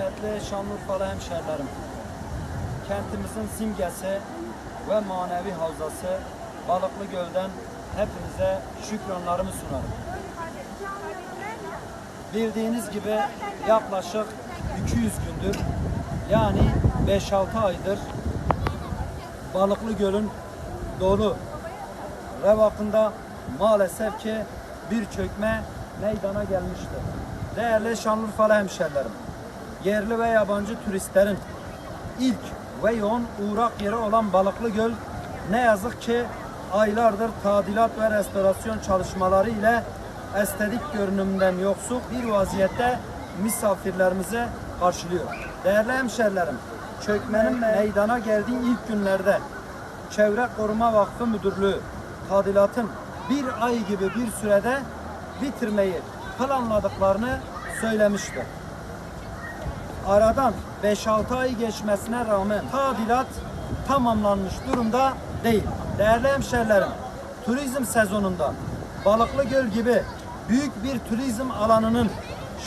Kıymetli Şanlıurfalı hemşehrilerim, kentimizin simgesi ve manevi havzası Balıklı Göl'den hepinize şükranlarımı sunarım. Bildiğiniz gibi yaklaşık 200 gündür yani 5-6 aydır Balıklı Göl'ün dolu revakında maalesef ki bir çökme meydana gelmiştir. Değerli Şanlıurfalı hemşehrilerim, yerli ve yabancı turistlerin ilk ve yoğun uğrak yeri olan Balıklı Göl ne yazık ki aylardır tadilat ve restorasyon çalışmaları ile estetik görünümden yoksun bir vaziyette misafirlerimizi karşılıyor. Değerli hemşerilerim, çökmenin meydana geldiği ilk günlerde Çevre Koruma Vakfı Müdürlüğü tadilatın bir ay gibi bir sürede bitirmeyi planladıklarını söylemişti. Aradan 5-6 ay geçmesine rağmen tadilat tamamlanmış durumda değil. Değerli hemşerilerim, turizm sezonunda Balıklı Göl gibi büyük bir turizm alanının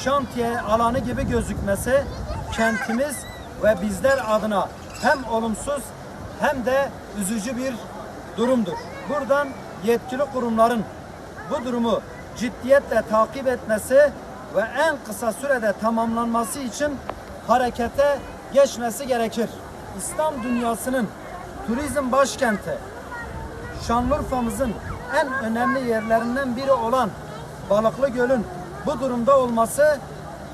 şantiye alanı gibi gözükmesi kentimiz ve bizler adına hem olumsuz hem de üzücü bir durumdur. Buradan yetkili kurumların bu durumu ciddiyetle takip etmesi ve en kısa sürede tamamlanması için harekete geçmesi gerekir. İslam dünyasının turizm başkenti Şanlıurfa'mızın en önemli yerlerinden biri olan Balıklı Göl'ün bu durumda olması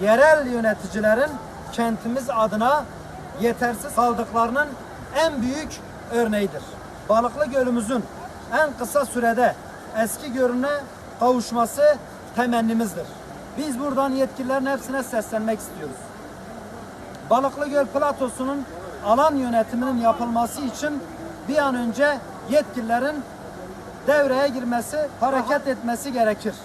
yerel yöneticilerin kentimiz adına yetersiz kaldıklarının en büyük örneğidir. Balıklı Gölümüzün en kısa sürede eski görünüme kavuşması temennimizdir. Biz buradan yetkililerin hepsine seslenmek istiyoruz. Balıklı Göl platosunun alan yönetiminin yapılması için bir an önce yetkililerin devreye girmesi, hareket etmesi gerekir.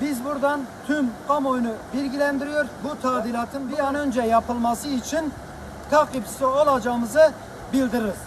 Biz buradan tüm kamuoyunu bilgilendiriyor. Bu tadilatın bir an önce yapılması için takipçisi olacağımızı bildiririz.